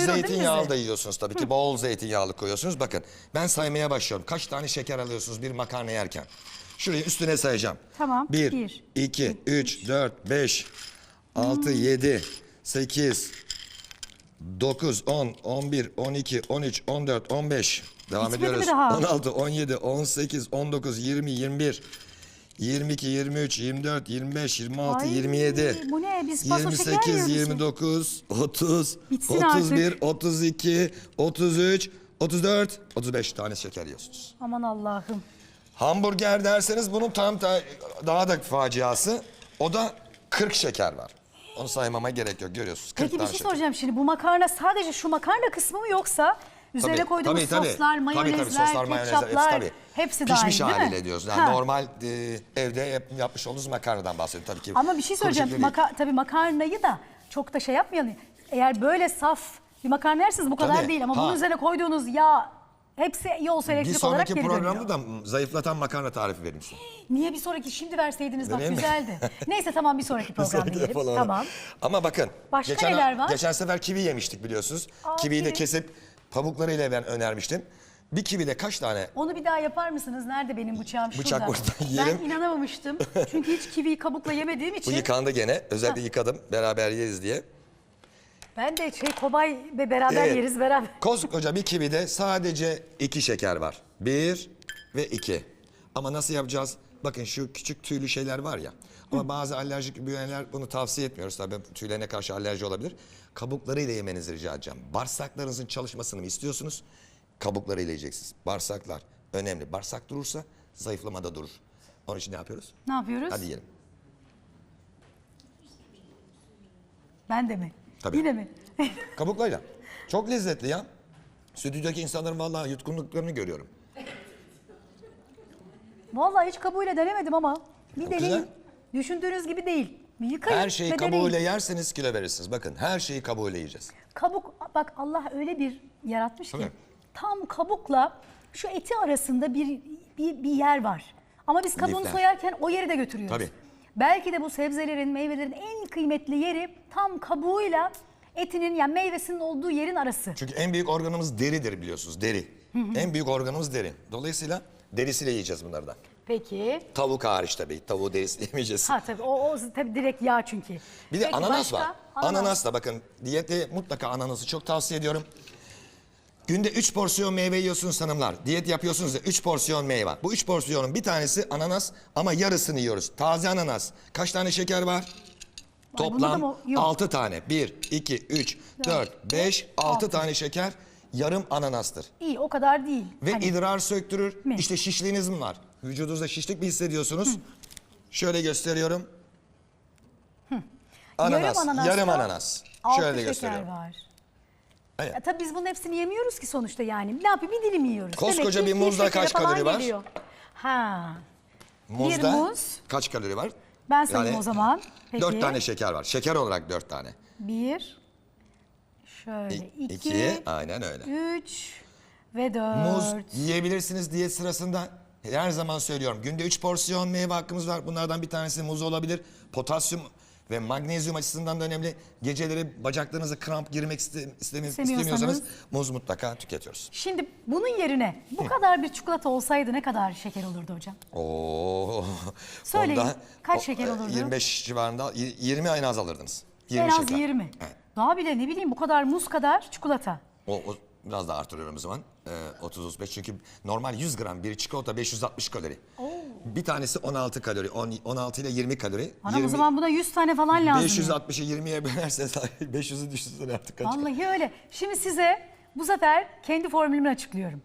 Zeytinyağlı da yiyorsunuz tabii ki. Bol zeytinyağlı koyuyorsunuz. Bakın ben saymaya başlıyorum. Kaç tane şeker alıyorsunuz bir makarna yerken? Şurayı üstüne sayacağım. Tamam. 1, Bir, 2, 3, 4, 5, 6, 7, 8, 9, 10, 11, 12, 13, 14, 15. Devam Bitmedi mi ediyoruz. daha? 16, 17, 18, 19, 20, 21, 22, 23, 24, 25, 26, Ay, 27, bu ne? Biz şeker 28, yiyoruz. 29, 30, Bitsin 31, artık. 32, 33, 34, 35 tane şeker yiyorsunuz. Aman Allah'ım. Hamburger derseniz bunun tam da, daha da faciası. O da 40 şeker var. Onu saymama gerek yok görüyorsunuz. 40 Peki bir tane şey şeker. soracağım şimdi. Bu makarna sadece şu makarna kısmı mı yoksa üzerine Tabii, koyduğumuz tabii, tabii. soslar, Tabii, mayonezler, tabii, soslar, mayonezler, hepsi, ketçaplar tabii. hepsi Pişmiş dahil değil mi? haliyle diyoruz. Yani Ha. normal e, evde yap- yapmış olduğunuz makarnadan bahsediyorum tabii ki. Ama bir şey söyleyeceğim. değil. Maka tabii makarnayı da çok da şey yapmayalım. Eğer böyle saf bir makarna yerseniz bu kadar Tabii. değil. Ama Ha. bunun üzerine koyduğunuz yağ hepsi yol Bir elektrik olarak sonraki geri programda dönüyor. da zayıflatan makarna tarifi vereyim size. Niye bir sonraki şimdi verseydiniz bak Vereyim mi? güzeldi. Neyse tamam bir sonraki programda yiyelim. Tamam. Ama bakın. Başka geçen, neler var? Geçen sefer kivi yemiştik biliyorsunuz. Aa, Kiviyi de kesip pamuklarıyla ben önermiştim. Bir kivide kaç tane Onu bir daha yapar mısınız? Nerede benim bıçağım? Şurada. Bıçak burada, yiyelim. Ben inanamamıştım. Çünkü hiç kiviyi kabukla yemediğim bu için. yıkandı gene. Özellikle yıkadım beraber yeriz diye. Ben de şey kobay ve beraber Evet. yeriz beraber. Koskoca bir kivide sadece iki şeker var. Bir ve iki. Ama nasıl yapacağız? Bakın şu küçük tüylü şeyler var ya. Ama bazı alerjik büyüyenler bunu tavsiye etmiyoruz. Tabii tüylerine karşı alerji olabilir. Kabuklarıyla yemenizi rica edeceğim. Bağırsaklarınızın çalışmasını mı istiyorsunuz? Kabuklarıyla yiyeceksiniz. Bağırsaklar önemli. Bağırsak durursa zayıflama da durur. Onun için ne yapıyoruz? Ne yapıyoruz? Hadi yiyelim. Ben de mi? Tabii. Yine mi? Kabuklarıyla. Çok lezzetli ya. Stüdyodaki insanların vallahi yutkunduklarını görüyorum. Vallahi hiç kabuğuyla denemedim ama bir Çok güzel. Düşündüğünüz gibi değil. Bir yıkayın Her şeyi ve deneyin. kabuğuyla yerseniz kilo verirsiniz. Bakın her şeyi kabuğuyla yiyeceğiz. Kabuk bak Allah öyle bir yaratmış ki Tabii. tam kabukla şu eti arasında bir bir, bir yer var. Ama biz kabuğunu Lifler. soyarken o yeri de götürüyoruz. Tabii. Belki de bu sebzelerin, meyvelerin en kıymetli yeri tam kabuğuyla etinin yani meyvesinin olduğu yerin arası. Çünkü en büyük organımız deridir biliyorsunuz. Deri. En büyük organımız deri. Dolayısıyla derisiyle yiyeceğiz bunlardan. Peki. Tavuk hariç tabii. Tavuğu derisiyle yemeyeceğiz. Ha tabii o, o tabii direkt yağ çünkü. Bir de Peki, ananas başka? var. Ananas. da bakın diyette mutlaka ananası çok tavsiye ediyorum. Günde 3 porsiyon meyve yiyorsunuz hanımlar. Diyet yapıyorsunuz da 3 porsiyon meyve. Bu 3 porsiyonun bir tanesi ananas ama yarısını yiyoruz. Taze ananas. Kaç tane şeker var? Toplam mı? Yok. 6 tane. 1, 2, 3, 4, 5, 6 altı. tane şeker yarım ananastır. İyi o kadar değil. Ve Hani idrar söktürür. Mi? İşte şişliğiniz mi var? Vücudunuzda şişlik mi hissediyorsunuz? Şöyle gösteriyorum. Ananas, Yarım ananasta yarım ananas. Şöyle de gösteriyorum. var. Evet. Ya tabii biz bunun hepsini yemiyoruz ki sonuçta yani. Ne yapayım bir dilim yiyoruz. Koskoca Demek bir muzda kaç kalori var? geliyor. Ha. Muzda muz. kaç kalori var? Ben sayayım o zaman. Peki. 4 tane şeker var. Şeker olarak 4 tane. Bir. Şöyle iki. iki, aynen öyle. Üç. Ve dört. Muz yiyebilirsiniz diyet sırasında. Her zaman söylüyorum. Günde 3 porsiyon meyve hakkımız var. Bunlardan bir tanesi muz olabilir. Potasyum ve magnezyum açısından da önemli. Geceleri bacaklarınıza kramp girmek iste, istemi- İstemiyorsanız- muz mutlaka tüketiyoruz. Şimdi bunun yerine bu kadar bir çikolata olsaydı ne kadar şeker olurdu hocam? Oo. Söyleyin. Onda Kaç o- şeker e, olurdu? 25 civarında. y- 20 en az alırdınız. 20 en az şeker. 20. Evet. Daha bile ne bileyim bu kadar muz kadar çikolata. O, o biraz daha artırıyorum o zaman. Ee, 30-35 çünkü normal 100 gram bir çikolata 560 kalori. Bir tanesi 16 kalori. On- 16 ile 20 kalori. Anam o 20 zaman buna 100 tane falan lazım. ya. 560'ı 20'ye bölerseniz 500'ü düşünsene artık kaç. Vallahi öyle. Şimdi size bu sefer kendi formülümü açıklıyorum.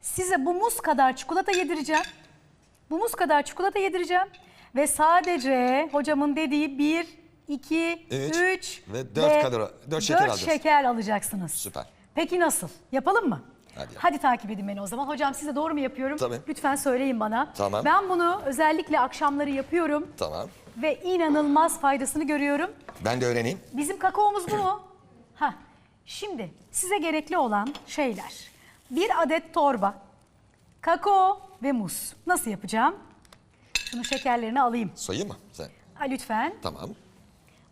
Size bu muz kadar çikolata yedireceğim. Bu muz kadar çikolata yedireceğim. Ve sadece hocamın dediği 1, 2, Üç 3 ve dört kalori- dört şeker şeker alacaksınız. Süper. Peki nasıl? Yapalım mı? Hadi. takip edin beni o zaman. Hocam size doğru mu yapıyorum? Tabii. Lütfen söyleyin bana. Tamam. Ben bunu özellikle akşamları yapıyorum. Tamam. Ve inanılmaz faydasını görüyorum. Ben de öğreneyim. Bizim kakaomuz bu mu? Ha. Şimdi size gerekli olan şeyler. Bir adet torba, kakao ve muz. Nasıl yapacağım? Şunu şekerlerini alayım. Soyayım mı sen? Ha, lütfen. Tamam.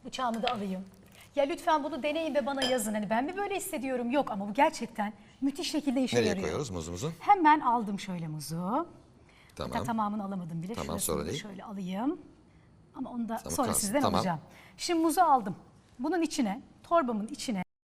Bıçağımı da alayım. ya lütfen bunu deneyin ve bana yazın. Hani ben mi böyle hissediyorum? Yok ama bu gerçekten müthiş şekilde işe Nereye yarıyor. koyuyoruz muzumuzu? Hemen aldım şöyle muzu. Hatta Tamam. tamamını alamadım bile. Tamam, Şurasını da değil. Şöyle alayım. Ama onu da Tamam, sonra kalsın. sizden Tamam. alacağım. Şimdi muzu aldım. Bunun içine, torbamın içine